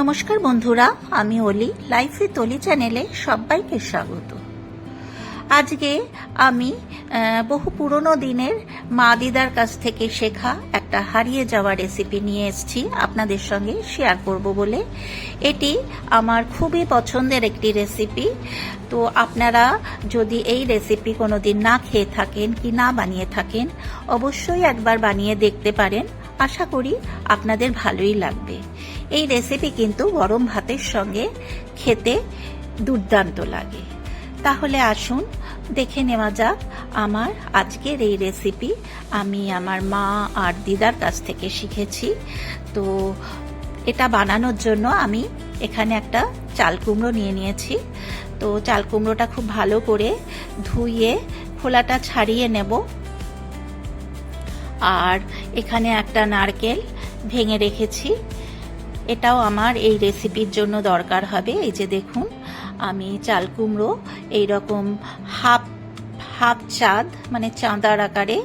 নমস্কার বন্ধুরা, আমি অলি লাইফ উইথ অলি চ্যানেলে সবাইকে স্বাগত। আজকে আমি বহু পুরনো দিনের মা দিদার কাছ থেকে শেখা একটা হারিয়ে যাওয়া রেসিপি নিয়ে এসেছি। আপনাদের সঙ্গে শেয়ার করব বলে। এটি আমার খুবই পছন্দের একটি রেসিপি তো আপনারা যদি এই রেসিপি কোনো দিন না খেয়ে থাকেন কি না বানিয়ে থাকেন, অবশ্যই একবার বানিয়ে দেখতে পারেন। আশা করি আপনাদের ভালোই লাগবে। এই রেসিপি কিন্তু গরম ভাতের সঙ্গে খেতে দুর্দান্ত লাগে। তাহলে আসুন, দেখে নেওয়া যাক আমার আজকের এই রেসিপি আমি আমার মা আর দিদার কাছ থেকে শিখেছি। তো এটা বানানোর জন্য আমি এখানে একটা চাল কুমড়ো নিয়ে নিয়েছি। তো চাল কুমড়োটা খুব ভালো করে ধুয়ে খোলাটা ছাড়িয়ে নেব। আর এখানে একটা নারকেল ভেঙে রেখেছি। এটাও আমার এই রেসিপির জন্য দরকার হবে। এই যে দেখুন, আমি চাল কুমড়ো, এইরকম হাফ হাফ চাঁদ মানে চাঁদার আকারে,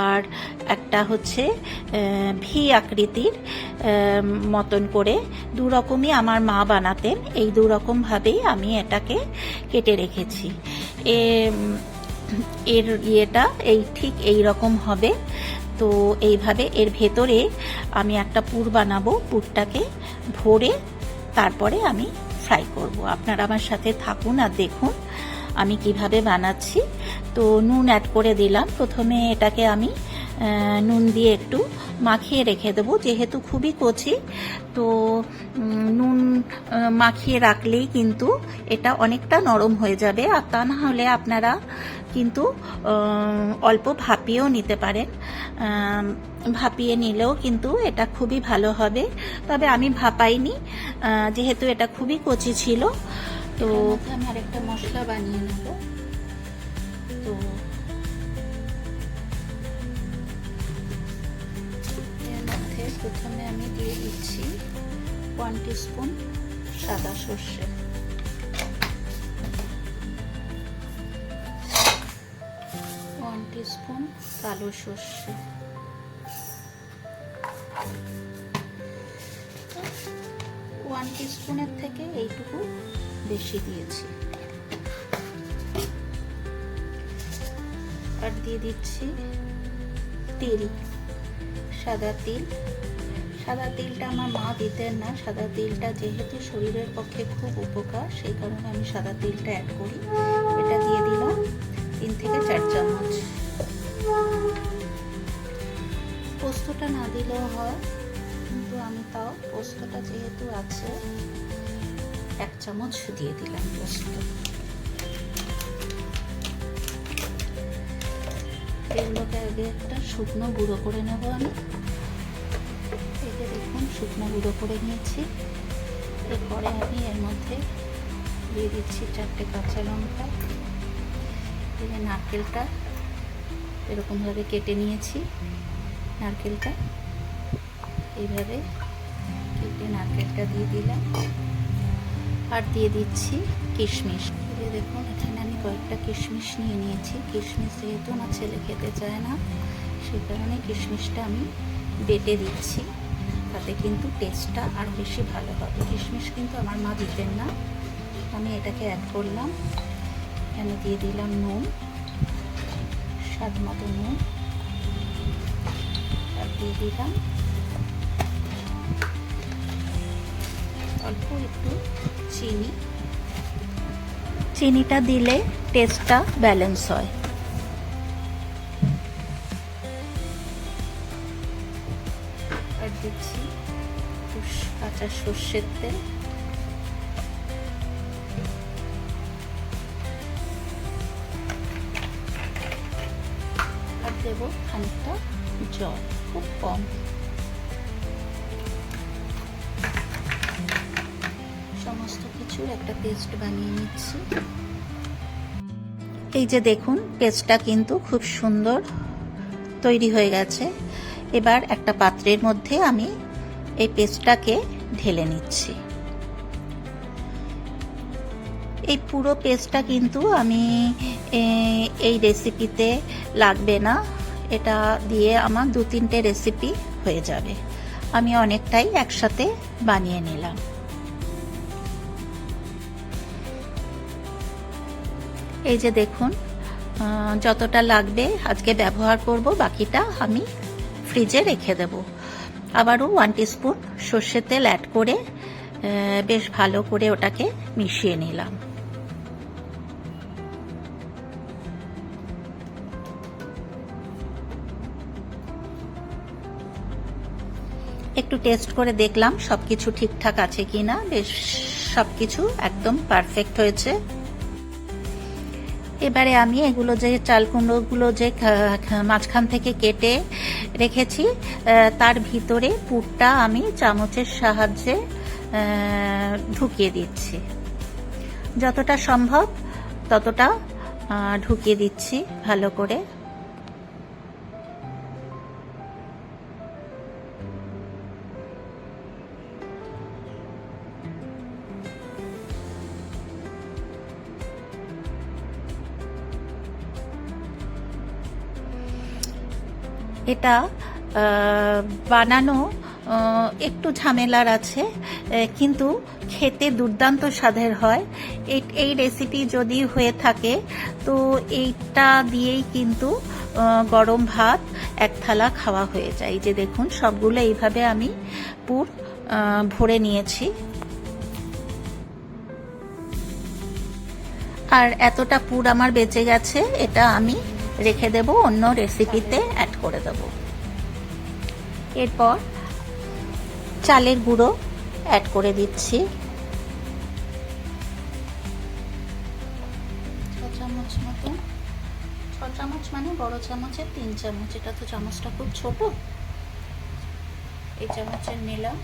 আর একটা হচ্ছে ভি আকৃতির মতন করে দু রকমই আমার মা বানাতেন। এই দু রকমভাবেই আমি এটাকে কেটে রেখেছি। এ, এর ইয়েটা এই ঠিক এই রকম হবে। তো এইভাবে এর ভেতরে আমি একটা পুর বানাবো, পুরটাকে ভরে তারপরে আমি ফ্রাই করব। আপনারা আমার সাথে থাকুন আর দেখুন আমি কীভাবে বানাচ্ছি। তো নুন অ্যাড করে দিলাম। প্রথমে এটাকে আমি নুন দিয়ে একটু মাখিয়ে রেখে দেবো। যেহেতু খুবই কচি, তো নুন মাখিয়ে রাখলেই কিন্তু এটা অনেকটা নরম হয়ে যাবে। আর তা না হলে আপনারা কিন্তু অল্প ভাপিয়েও নিতে পারেন। ভাপিয়ে নিলেও কিন্তু এটা খুবই ভালো হবে। তবে আমি ভাপাইনি যেহেতু এটা খুবই কচি ছিল, তো আমি আরেকটা মশলা বানিয়ে নেব। তো প্রথমে আমি দিয়ে দিচ্ছি ওয়ান টিস্পুন সাদা সর্ষে। টিস্পুন কালো সর্ষে। ওয়ান টিস্পুনের থেকে এইটুকু বেশি দিয়েছি। আর দিয়ে দিচ্ছি তিল, সাদা তিল। সাদা তিলটা আমার মা দিতেন না। সাদা তিলটা যেহেতু শরীরের পক্ষে খুব উপকার, সেই কারণে আমি সাদা তিলটা অ্যাড করি। এটা দিয়ে দিলাম তিন থেকে চার চামচ। পোস্তটা না দিলেও হয়, কিন্তু আমি তাও পোস্তটা যেহেতু আছে, এক চামচ দিয়ে দিলাম পোস্ত। এগুলোকে আগে একটা শুকনো গুঁড়ো করে নেব আমি। এতে দেখুন, শুকনো গুঁড়ো করে নিয়েছি। এরপরে আমি এর মধ্যে দিয়ে দিচ্ছি চারটে কাঁচা লঙ্কা। দিয়ে নারকেলটা এরকমভাবে কেটে নিয়েছি। নারকেলটা। এইভাবে কেটে নারকেলটা দিয়ে দিলাম। আর দিয়ে দিচ্ছি কিশমিশ। দেখুন, এখানে আমি কয়েকটা কিশমিশ নিয়ে নিয়েছি। কিশমিশ যেহেতু আমার ছেলে খেতে চায় না সেই কারণে কিশমিশটা আমি বেটে দিচ্ছি। তাতে কিন্তু টেস্টটা আরও বেশি ভালো হবে। কিশমিশ কিন্তু আমার মা দিতেন না। আমি এটাকে অ্যাড করলাম। এখানে দিয়ে দিলাম নুন, স্বাদ মতো নুন। আর দিয়ে দিলাম। অল্প একটু চিনি। চিনিটা দিলে টেস্টটা ব্যালেন্স হয়। আর দিচ্ছি কাঁচা সর্ষের তেল। আর দেবো খানিকটা জল খুব কম সমস্ত কিছুর একটা পেস্ট বানিয়ে নিচ্ছি এই যে দেখুন পেস্টটা কিন্তু খুব সুন্দর তৈরি হয়ে গেছে। এবার একটা পাত্রের মধ্যে আমি এই পেস্টটাকে ঢেলে নিচ্ছি। এই পুরো পেস্টটা কিন্তু আমি এই রেসিপিতে লাগবে না। এটা দিয়ে আমার দু তিনটে রেসিপি হয়ে যাবে। আমি অনেকটাই একসাথে বানিয়ে নিলাম। এই যে দেখুন যতটা লাগবে আজকে ব্যবহার করব, বাকিটা আমি ফ্রিজে রেখে দেব। আবারও ওয়ান স্পুন সর্ষের তেল অ্যাড করে বেশ ভালো করে ওটাকে মিশিয়ে নিলাম। একটু টেস্ট করে দেখলাম সবকিছু ঠিকঠাক আছে কিনা। বেশ, সবকিছু একদম পারফেক্ট হয়েছে। এবারে আমি এগুলো যে চাল কুমড়োগুলো যে মাঝখান থেকে কেটে রেখেছি তার ভিতরে পুরটা আমি চামচের সাহায্যে ঢুকিয়ে দিচ্ছি। যতটা সম্ভব ততটা ঢুকিয়ে দিচ্ছি ভালো করে। এটা বানানো একটু ঝামেলার আছে কিন্তু খেতে দুর্দান্ত স্বাদের হয়। এই রেসিপি যদি হয়ে থাকে, তো এইটা দিয়েই কিন্তু গরম ভাত এক থালা খাওয়া হয়ে যায়। যে দেখুন, সবগুলো এইভাবে আমি পুর ভরে নিয়েছি। আর এতটা পুর আমার বেঁচে গেছে, এটা আমি রেখে দেব, অন্য রেসিপিতে অ্যাড করে দেব। এরপর চালের গুঁড়ো অ্যাড করে দিচ্ছি। চামচ মতো ছ চামচ মানে বড় চামচের তিন চামচ। এটা তো চামচটা খুব ছোট। এই চামচের নিলাম।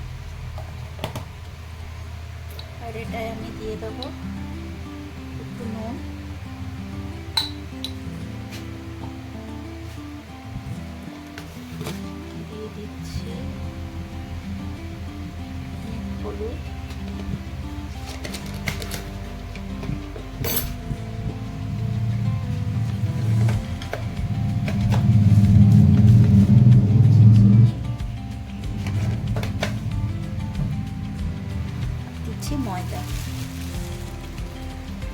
আর এটায় আমি দিয়ে দেবো। একটু নুন। হলুদ দিচ্ছি ময়দা।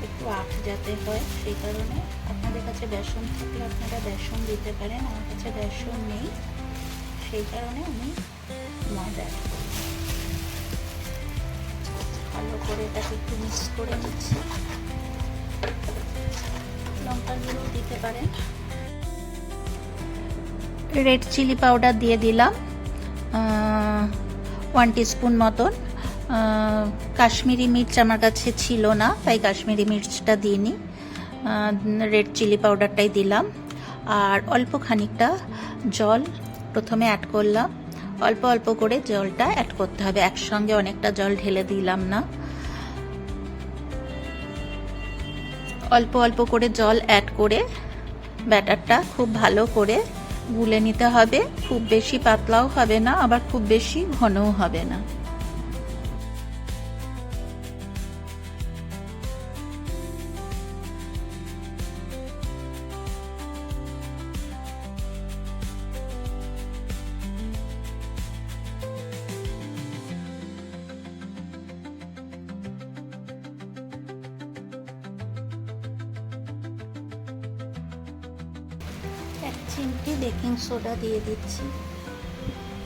একটু আট যাতে হয় সেই কারণে। আপনাদের কাছে বেসন থাকলে আপনারা বেসন দিতে পারেন, আমার কাছে বেসন নেই। সেই কারণে আমি ময়দা। ভালো করে এটাকে একটু মিক্স করে নিচ্ছি। লঙ্কা গুঁড়ো দিতে পারেন। রেড চিলি পাউডার দিয়ে দিলাম ওয়ান টিস্পুন মতন। কাশ্মীরি মির্চ আমার কাছে ছিল না, তাই কাশ্মীরি মির্চটা দিইনি। রেড চিলি পাউডারটাই দিলাম। আর অল্প খানিকটা জল প্রথমে অ্যাড করলাম। অল্প অল্প করে জলটা অ্যাড করতে হবে। একসঙ্গে অনেকটা জল ঢেলে দিলাম না। অল্প অল্প করে জল অ্যাড করে ব্যাটারটা খুব ভালো করে গুলে নিতে হবে। খুব বেশি পাতলাও হবে না, আবার খুব বেশি ঘনও হবে না। বেকিং সোডা দিয়ে দিচ্ছি।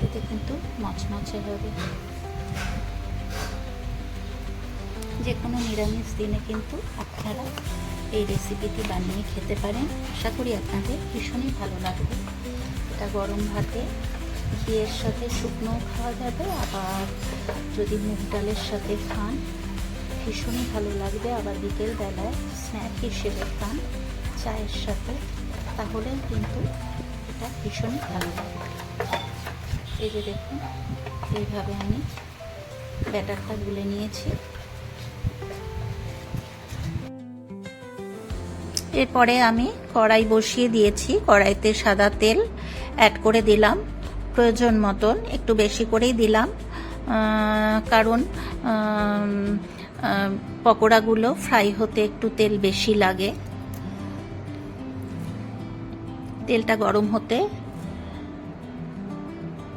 এতে কিন্তু মচমচে হবে। যে কোনো নিরামিষ দিনে কিন্তু আপনারা এই রেসিপিটি বানিয়ে খেতে পারেন। আশা করি আপনাদের ভীষণই ভালো লাগবে। এটা গরম ভাতে ঘিয়ের সাথে শুকনো খাওয়া যাবে। আবার যদি মুগ ডালের সাথে খান, ভীষণই ভালো লাগবে। আবার বিকেল বেলায় স্ন্যাক হিসেবে খান চায়ের সাথে তাহলে কিন্তু এটা ভীষণই ভালো এই যে দেখুন, এইভাবে আমি ব্যাটারটা গুলে নিয়েছি। এরপরে আমি কড়াই বসিয়ে দিয়েছি, কড়াইতে সাদা তেল অ্যাড করে দিলাম। প্রয়োজন মতন একটু বেশি করেই দিলাম। কারণ পকোড়াগুলো ফ্রাই হতে একটু তেল বেশি লাগে। তেলটা গরম হতে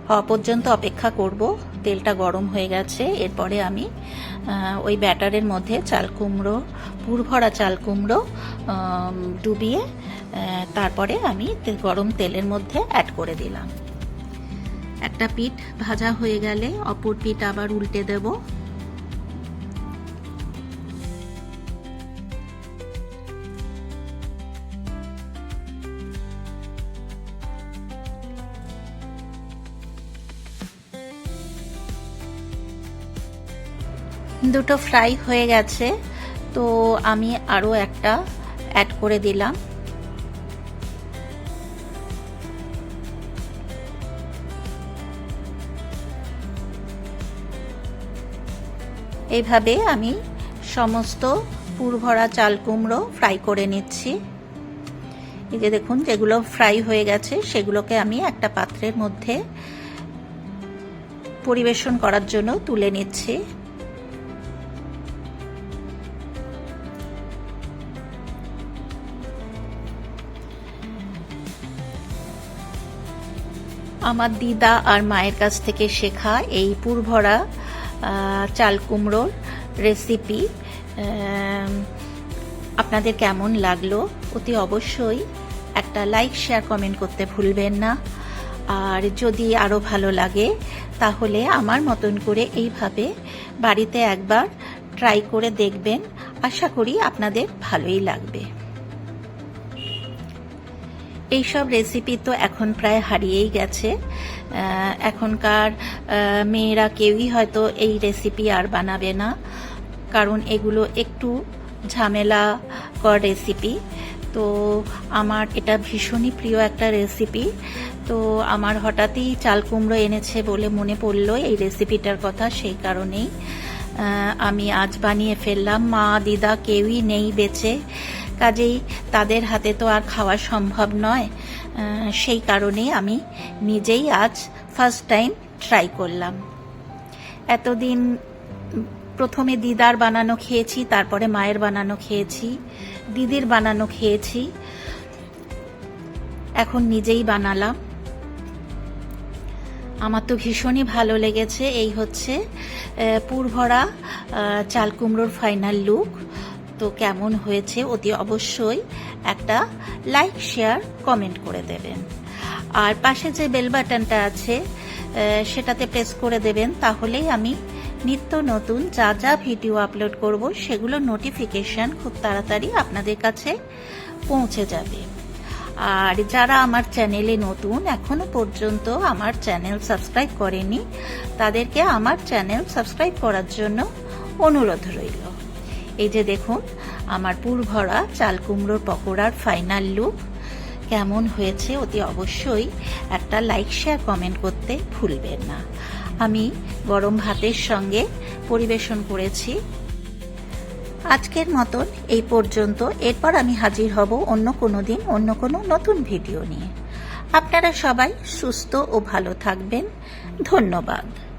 হওয়া পর্যন্ত অপেক্ষা করব। তেলটা গরম হয়ে গেছে। এরপরে আমি ওই ব্যাটারের মধ্যে চাল কুমড়ো, পুরভরা চাল কুমড়ো ডুবিয়ে তারপরে আমি গরম তেলের মধ্যে অ্যাড করে দিলাম। একটা পিঠ ভাজা হয়ে গেলে অপর পিঠ আবার উল্টে দেব। দুটো ফ্রাই হয়ে গেছে, তো আমি আরও একটা অ্যাড করে দিলাম। এইভাবে আমি সমস্ত পুরভরা চাল কুমড়ো ফ্রাই করে নিচ্ছি। এই যে দেখুন, যেগুলো ফ্রাই হয়ে গেছে, সেগুলোকে আমি একটা পাত্রের মধ্যে পরিবেশন করার জন্য তুলে নিচ্ছি। আমার দিদা আর মায়ের কাছ থেকে শেখা এই পুরভরা চাল কুমড়োর রেসিপি আপনাদের কেমন লাগল অতি অবশ্যই একটা লাইক শেয়ার কমেন্ট করতে ভুলবেন না। আর যদি আরও ভালো লাগে, তাহলে আমার মতন করে এইভাবে বাড়িতে একবার ট্রাই করে দেখবেন। আশা করি আপনাদের ভালোই লাগবে। এইসব রেসিপি তো এখন প্রায় হারিয়েই গেছে। এখনকার মেয়েরা কেউই হয়তো এই রেসিপি আর বানাবে না। কারণ এগুলো একটু ঝামেলা কর রেসিপি তো আমার এটা ভীষণই প্রিয় একটা রেসিপি তো আমার হঠাৎই চাল কুমড়ো এনেছে বলে মনে পড়ল এই রেসিপিটার কথা সেই কারণেই। আমি আজ বানিয়ে ফেললাম। মা, দিদা কেউই নেই বেঁচে। কাজেই তাদের হাতে তো আর খাওয়া সম্ভব নয়। সেই কারণেই আমি নিজেই আজ ফার্স্ট টাইম ট্রাই করলাম। এতদিন প্রথমে দিদার বানানো খেয়েছি তারপরে মায়ের বানানো খেয়েছি দিদির বানানো খেয়েছি। এখন নিজেই বানালাম। আমার তো ভীষণই ভালো লেগেছে। এই হচ্ছে পুরভরা আহ, চাল কুমড়োর ফাইনাল লুক তো কেমন হয়েছে অতি অবশ্যই একটা লাইক শেয়ার কমেন্ট করে দেবেন। আর পাশে যে বেল বাটনটা আছে সেটাতে প্রেস করে দেবেন, তাহলেই আমি নিত্য নতুন যা যা ভিডিও আপলোড করব, সেগুলো নোটিফিকেশন খুব তাড়াতাড়ি আপনাদের কাছে পৌঁছে যাবে। আর যারা আমার চ্যানেলে নতুন, এখনও পর্যন্ত আমার চ্যানেল সাবস্ক্রাইব করেনি তাদেরকে আমার চ্যানেল সাবস্ক্রাইব করার জন্য অনুরোধ রইল। এই যে দেখুন, আমার পুরভরা চাল কুমড়োর পকোড়ার ফাইনাল লুক কেমন হয়েছে অতি অবশ্যই একটা লাইক শেয়ার কমেন্ট করতে ভুলবেন না। আমি গরম ভাতের সঙ্গে পরিবেশন করেছি। আজকের মতন এই পর্যন্ত। এরপর আমি হাজির হব অন্য কোনো দিন, অন্য কোনো নতুন ভিডিও নিয়ে। আপনারা সবাই সুস্থ ও ভালো থাকবেন। ধন্যবাদ।